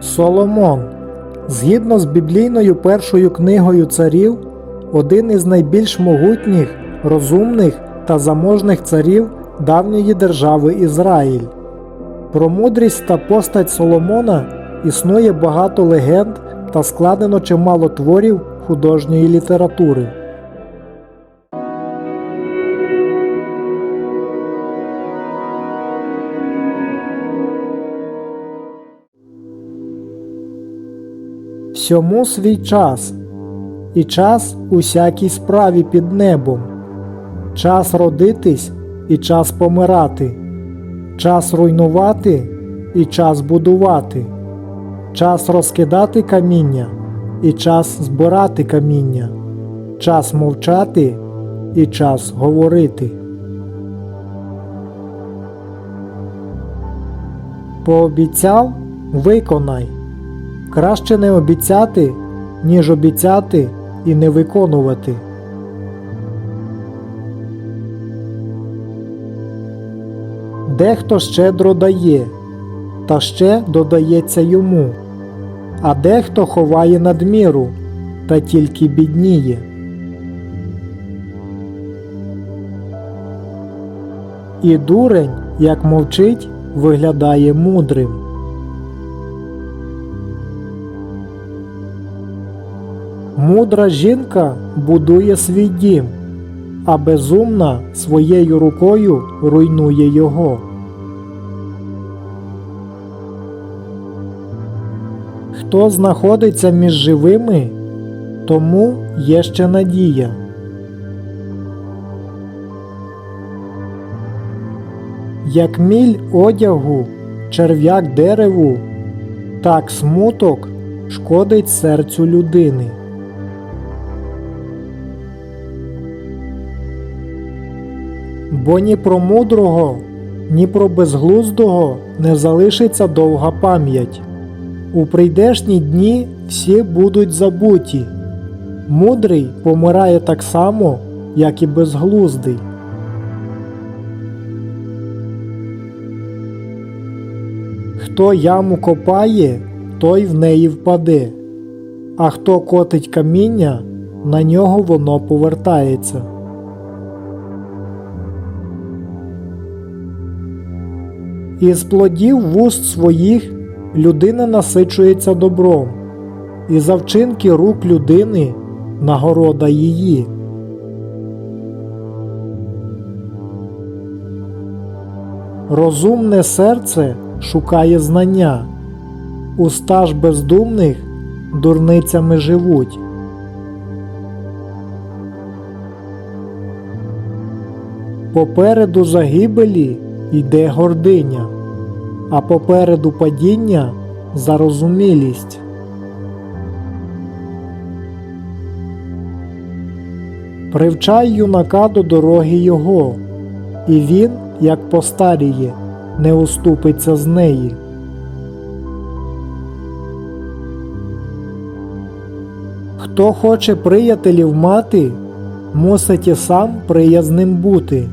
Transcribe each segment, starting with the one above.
Соломон, згідно з біблійною першою книгою царів, один із найбільш могутніх, розумних та заможних царів давньої держави Ізраїль. Про мудрість та постать Соломона існує багато легенд та складено чимало творів художньої літератури. Всьому свій час, і час усякій справі під небом, час родитись і час помирати, час руйнувати і час будувати, час розкидати каміння і час збирати каміння, час мовчати і час говорити. Пообіцяв виконай. Краще не обіцяти, ніж обіцяти і не виконувати. Дехто щедро дає, та ще додається йому, а дехто ховає надміру, та тільки бідніє. І дурень, як мовчить, виглядає мудрим. Мудра жінка будує свій дім, а безумна своєю рукою руйнує його. Хто знаходиться між живими, тому є ще надія. Як міль одягу, черв'як дереву, так смуток шкодить серцю людини. Бо ні про мудрого, ні про безглуздого не залишиться довга пам'ять. У прийдешні дні всі будуть забуті. Мудрий помирає так само, як і безглуздий. Хто яму копає, той в неї впаде, а хто котить каміння, на нього воно повертається. Із плодів вуст своїх людина насичується добром, і за вчинки рук людини нагорода її. Розумне серце шукає знання, уста ж бездумних дурницями живуть. Попереду загибелі йде гординя, а попереду падіння зарозумілість. Привчай юнака до дороги його, і він, як постаріє, не уступиться з неї. Хто хоче приятелів мати, мусить і сам приязним бути.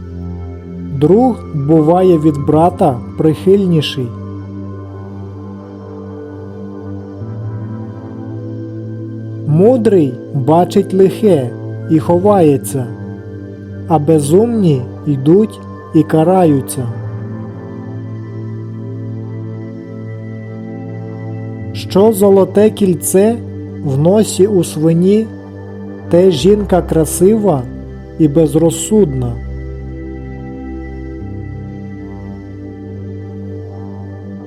Друг буває від брата прихильніший. Мудрий бачить лихе і ховається, а безумні йдуть і караються. Що золоте кільце в носі у свині, те жінка красива і безрозсудна.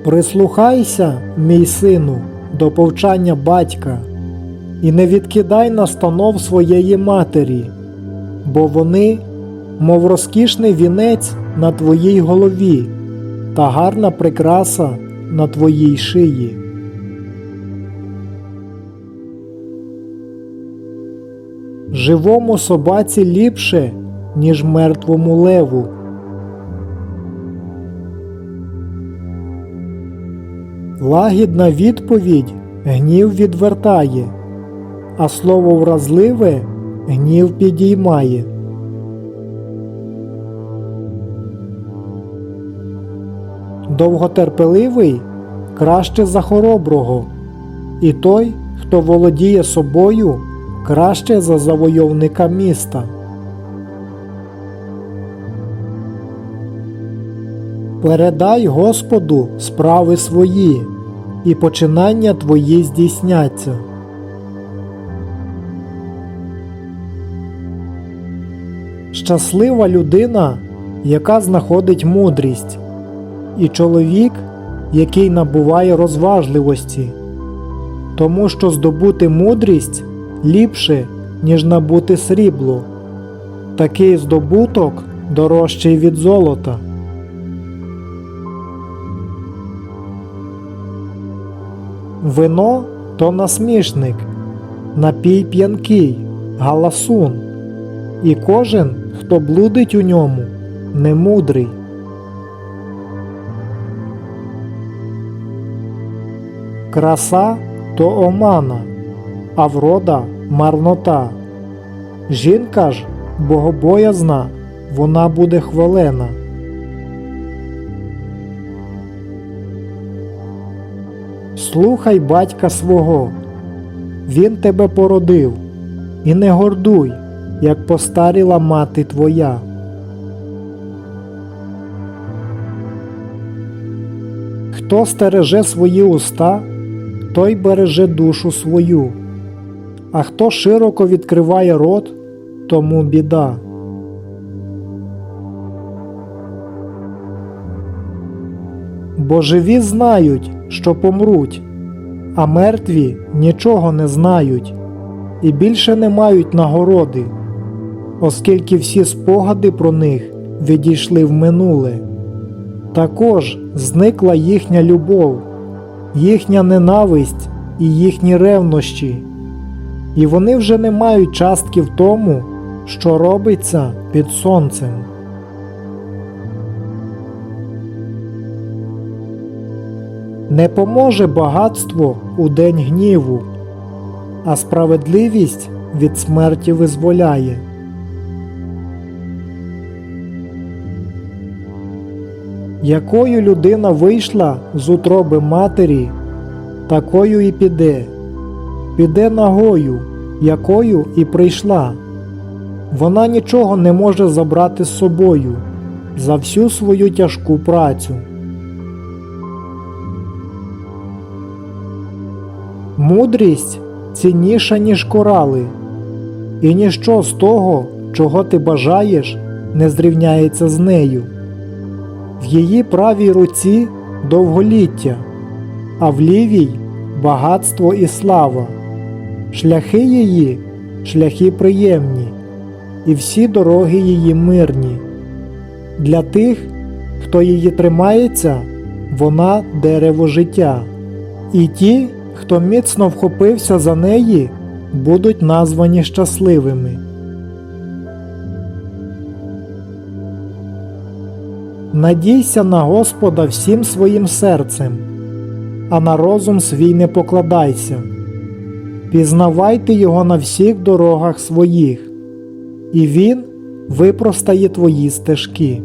Прислухайся, мій сину, до повчання батька, і не відкидай настанов своєї матері, бо вони, мов розкішний вінець на твоїй голові та гарна прикраса на твоїй шиї. Живому собаці ліпше, ніж мертвому леву. Лагідна відповідь гнів відвертає, а слово вразливе гнів підіймає. Довготерпеливий краще за хороброго, і той, хто володіє собою, краще за завойовника міста. Передай Господу справи свої, і починання твої здійсняться. Щаслива людина, яка знаходить мудрість, і чоловік, який набуває розважливості, тому що здобути мудрість ліпше, ніж набути срібло. Такий здобуток дорожчий від золота. Вино то насмішник, напій п'янкий, галасун, і кожен, хто блудить у ньому, немудрий. Краса то омана, а врода марнота. Жінка ж богобоязна, вона буде хвалена. Слухай батька свого, він тебе породив, і не гордуй, як постаріла мати твоя. Хто стереже свої уста, той береже душу свою, а хто широко відкриває рот, тому біда. Бо живі знають, що помруть, а мертві нічого не знають і більше не мають нагороди, оскільки всі спогади про них відійшли в минуле. Також зникла їхня любов, їхня ненависть і їхні ревнощі, і вони вже не мають частки в тому, що робиться під сонцем. Не поможе багатство у день гніву, а справедливість від смерті визволяє. Якою людина вийшла з утроби матері, такою і піде, піде ногою, якою і прийшла. Вона нічого не може забрати з собою за всю свою тяжку працю. Мудрість цінніша, ніж корали, і ніщо з того, чого ти бажаєш, не зрівняється з нею. В її правій руці довголіття, а в лівій багатство і слава. Шляхи її шляхи приємні, і всі дороги її мирні. Для тих, хто її тримається, вона дерево життя, і ті, хто міцно вхопився за неї, будуть названі щасливими. Надійся на Господа всім своїм серцем, а на розум свій не покладайся. Пізнавайте Його на всіх дорогах своїх, і Він випростає твої стежки.